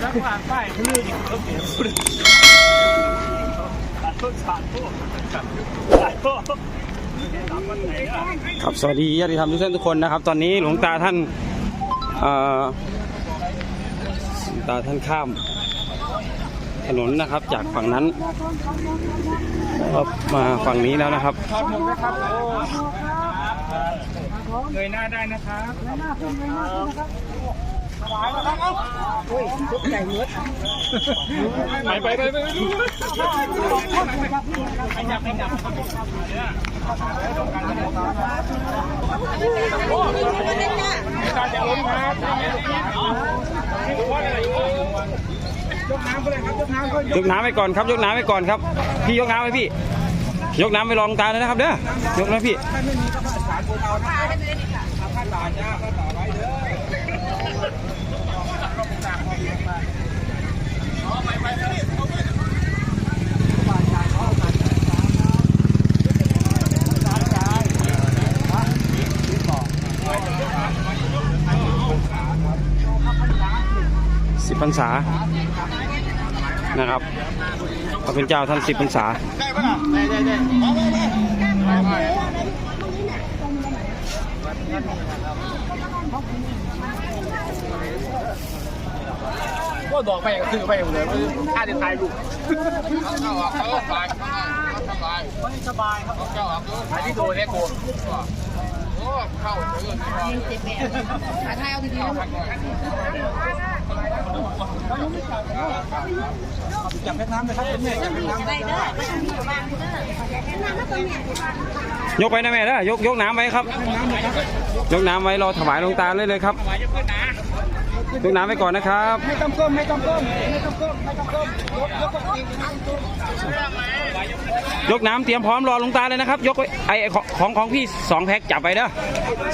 แล้วผ่านป้ายเขาเลื่อนเขาเปลี่ยนพูดสาธุสาธุสาธุครับสวัสดีญาติธรรมทุกท่านทุกคนนะครับ ตอนนี้หลวงตาท่านหลวงตาท่านข้ามถนนนะครับ จากฝั่งนั้นก็มาฝั่งนี้แล้วนะครับเงยหน้าได้นะครับ ไปไปไปไปไปจับไปจับโอ้การจะล้มครับนี่คือว่าอะไรยกน้ำไปเลยครับยกน้ำก็ยกน้ำไว้ก่อนครับยกน้ำไว้ก่อนครับ พี่ยกน้ำไว้พี่ ยกน้ำไปรองตาเลยนะครับเด้อยกนะพี่สิบพร รษานะครับพระเป็นเจ้าท่านสิบพรรษาก็บอกไปคือไปเลยค่าจะถ่ายรูปเข้าออกเขาสบายสบายไม่สบายครับเข้าออกดูถ่ายที่โดนเนี่ยโกนโอ้เข้าเรื่องนี้ขาไทยเอาดีๆนะ จับแม่น้ำเลยครับแม่จับแม่น้ำได้เด้อไม่ต้องมีบ้างเด้อน้ำมันต้องมีบ้างยกไปนะแม่นะยกยกน้ำไว้ครับ ยกน้ำไว้รอถวายหลวงตาเลยเลยครับยกน้ำไว้ก่อนนะครับไม่ต้องก้มไม่ต้องก้มไม่ต้องก้มไม่ต้องก้มยกยกยกน้ำเตรียมพร้อมรอหลวงตาเลยนะครับ ยกไว้ไอของของพี่สองแพ็คจับไปเด้อ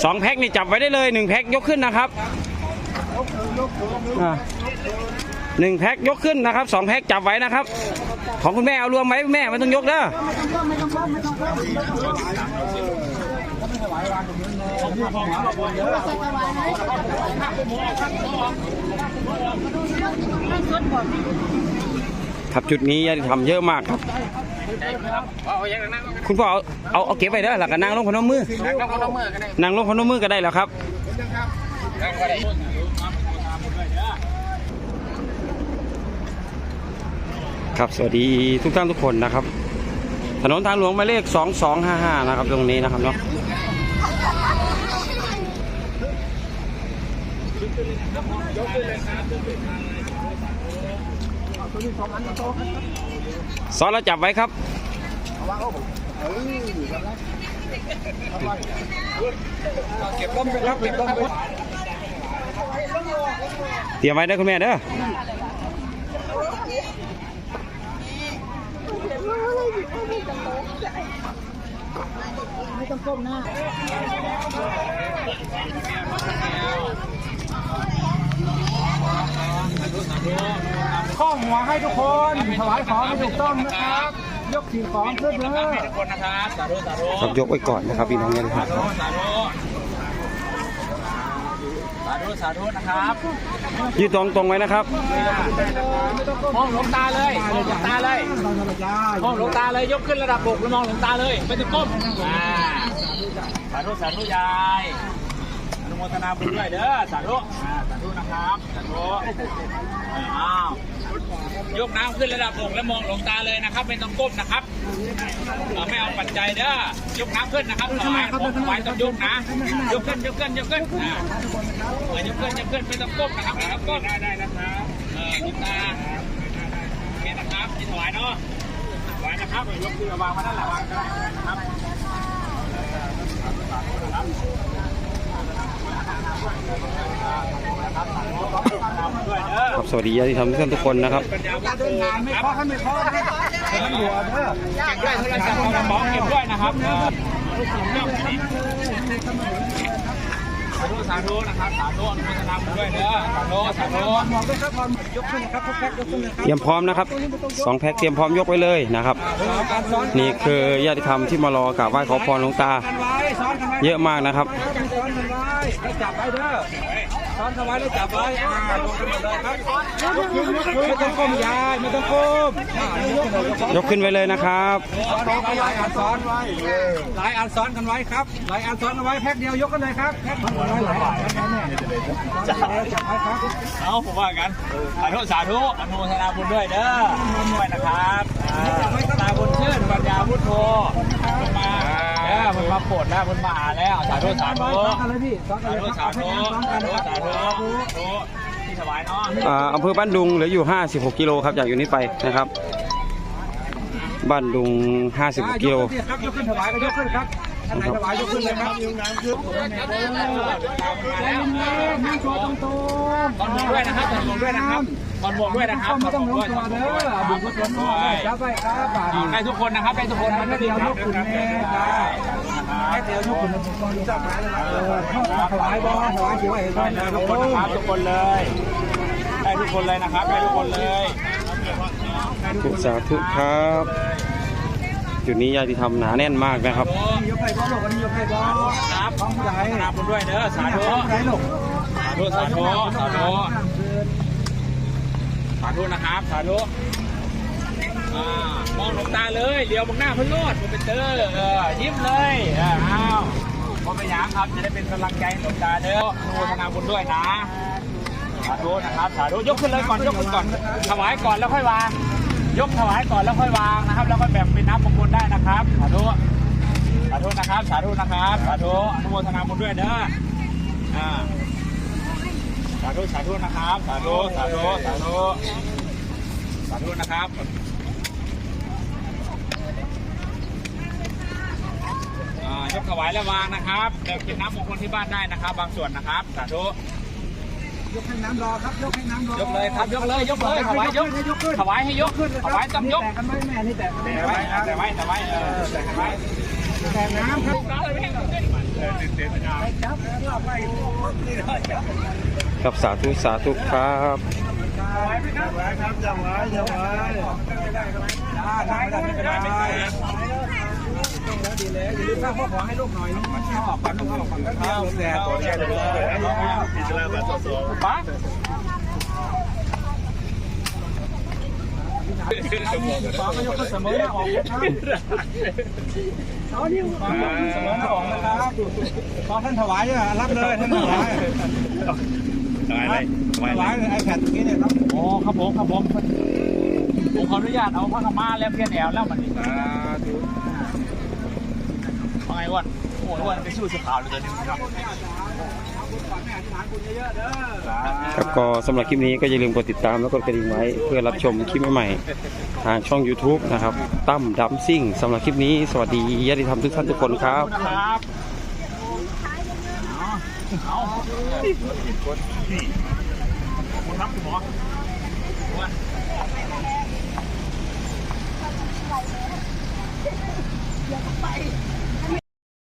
สองแพ็คนี่จับไว้ได้เลยหนึ่งแพ็คยกขึ้นนะครับ อ่าหนึ่งแพ็คยกขึ้นนะครับสองแพ็คจับไว้นะครับ ของคุณแม่เอารวมไว้แม่ไม่ต้องยกเด้อครับจุดนี้ญาติธรรมเยอะมากครับ คุณพ่อเอาเอาเอาเก็บไปเด้อหลักกันนั่งลงพนมมือนั่งต้องเอามือกันได้นั่งลงพนมมือก็ได้แล้วครับ นั่งก็ได้ ครับสวัสดีทุกท่านทุกคนนะครับ ถนนทางหลวงหมายเลข 2255 นะครับตรงนี้นะครับเนาะซ้อนแล้วจับไว้ครับเก็บต้มไปครับเก็บต้มไปเตรียมไว้ได้คุณแม่เด้อ ไม่ต้องก้มหน้าข้อหัวให้ทุกคนถวายของให้ถูกต้องนะครับ ยกสิ่งของขึ้นเลยทุกคนนะครับ สาธุสาธุครับยกไว้ก่อนนะครับพี่น้องญาติธรรมครับ สาธุ ธุสาธุนะครับยืดตรงตรงๆไว้นะครับมองหลวงตาเลยมองหลวงตาเลยมองหลวงตาเลยยกขึ้นระดับอกแล้วมองหลวงตาเลยไม่ต้องก้มอ่าสาธุสาธุยายอนุโมทนาบุญด้วยเด้อสาธุอ่าสาธุนะครับสาธุอ้าวยกน้ำขึ้นระดับอกแล้วมองหลวงตาเลยนะครับไม่ต้องก้มนะครับเราไม่เอาปัจจัยเด้อยกน้ำขึ้นนะครับถวายของถวายต้องยกนะยกขึ้นยกขึ้นยกขึ้นอ่าเออยก ขึ้นยกขึ้นไม่ต้องก้มนะครับไม่ต้องก้มได้ได้นะครับเออลวงตาโอเคนะครับที่ถวายเนาะถวายนะครับยกขึ้นวางมาด้านหลังวางก็ได้นะครับด้วยเด้อครับสวัสดีญาติธรรมทุกท่านทุกคนนะครับการเดินงานไม่เคาะให้ไม่เคาะนะให้มันหัวเด้อเก็บด้วยโทรศัพท์ของกระป๋องเก็บด้วยนะครับเออ สาธุสาธุนะครับสาธุอนุโมทนาบุญด้วยเด้อสาธุสาธุมองด้วยครับยกขึ้นนะครับทุกแพ็คยกขึ้นนะครับเตรียมพร้อมนะครับสองแพ็คเตรียมพร้อมยกไว้เลยนะครับ การซ้อนนี่คือญาติธรรมที่มารอกราบไหว้ขอพรหลวงตา กันไว้ซ้อนกันไว้เยอะมากนะครับ ซ้อนกันไว้แล้วจับไว้เด้อ ซ้อนเข้าไว้แล้วจับไว้อ่าลงกันหมดเลยครับไม่ต้องก้มยายไม่ต้องก้มอ่ายกขึ้นเลยยกขึ้นยกขึ้นไว้เลยนะครับซ้อนไว้หลายอันซ้อนไว้หลายอันซ้อนกันไว้ครับหลายอันซ้อนกันไว้แพ็คเดียวยกกันเลยครับแพ็คเดียวหลายอันนะเนี่ยจับไว้จับไว้ครับเอาผมว่ากันสาธุสาธุอนุโมทนาบุญด้วยเด้อด้วยนะครับอ่าตาบุญชื่นปัญญาพุทโธลงมาเด้อ มันมาปรดแล้วมันมาแล้วสาธุสาธุสาธุสาธุสาธุสาธุที่ถวายเนาะอ่าอำเภอบ้านดุงเหลืออยู่ 56 กิโลครับจากอยู่นี้ไปนะครับ บ้านดุง 56 กิโลครับยกขึ้นถวายก็ยกขึ้นครับท่านไหนถวายยกขึ้นเลยครับยกน้ำขึ้นนั่งตัวตรงๆตอนบวกด้วยนะครับตอนบวกด้วยนะครับ ตอนบวกด้วยนะครับไม่ต้องลงตัวเด้อบุกุศลด้วยจับไปครับได้ทุกคนนะครับได้ทุกคนแค่เดียวยกขึ้นแม่แค่เดียวยกขึ้นจับไปเลยถวายบ่ถวายถือว่าเห็นได้เลยทุกคนนะครับทุกคนเลยได้ทุกคนเลยนะครับได้ทุกคนเลยสาธุครับจุดนี้ญาติธรรมหนาแน่นมากนะครับยกให้บ่หลกนี้ยกให้บ่ครับท้องใหญ่อนุโมทนาบุญด้วยเด้อสาธุสาธุสาธุสาธุาธุนะครับสาธุมองลงตาเลยเลี้ยวมองหน้าเพิ่นโลดเป็นเด้อเออยิ้มเลยเอ้าวพอไปหยังครับจะได้เป็นกำลังใจหลวงตาเด้อนุโมทนาบุญด้วยนะสาธุนะครับสาธุยกขึ้นเลยก่อนยกขึ้นก่อน ถวายก่อนแล้วค่อยวาง ยกถวายก่อนแล้วค่อยวางนะครับ แล้วก็แบ่งเป็นน้ำมงคลได้นะครับสาธุสาธุนะครับ สาธุนะครับสาธุอนุโมทนาบุญด้วยเด้ออ่าาธุสาธุนะครับ สาธุสาธุสาธุสาธุนะครับอ่ายกถวายและวางนะครับเดี๋ยวกินน้ำมงคลที่บ้านได้นะครับ บางส่วนนะครับ สาธุยกให้น้ำรอครับยกให้น้ำรอยกเลยครับยกเลยยกเลยถวายยกถวายให้ยกถวายต้องยกแต่กันไว้แม่นี่แต่แต่ไว้แต่ไว้แต่ไว้เออแต่ไว้แต่น้ำครับครับสาธุสาธุครับได้ได้ไม่เป็นไรไม่เป็นไรดีแล้วอย่าลืมข้าวขอให้ลูกหน่อยนึงมันข้าวอ อกก่อนข้าวออกก่อนข้าวแต่ตัวแก่เลยป้าสองก็ยกเสมอหน้าออกนะครับเอานี่สองยกขึ้นเสมอหน้าออกนะครับพอท่านถวายเนี่ยรับเลยท่านถวาย ถวายอะไรถวายไอแพดตรงนี้เนี่ยครับโอ้ครับผมครับผมผมขออนุญาตเอาพระธรรมาแล้วเพี้ยนแอลแล้วมันนี่ว่าไงวันโอ้ยวันไปสู้สุขาวเลยตัวนี้ครับครับก็สำหรับคลิปนี้ก็อย่าลืมกดติดตามแล้วกดกระดิ่งไว้ เพื่อรับชมคลิปใหม่ๆทางช่อง YouTube นะครับตั้มดัมซิ่งสำหรับคลิปนี้ สวัสดีญาติธรรมทุกท่านทุกคนครับ เอาผิดคนนี่คุณครับคุณหมออย่าไป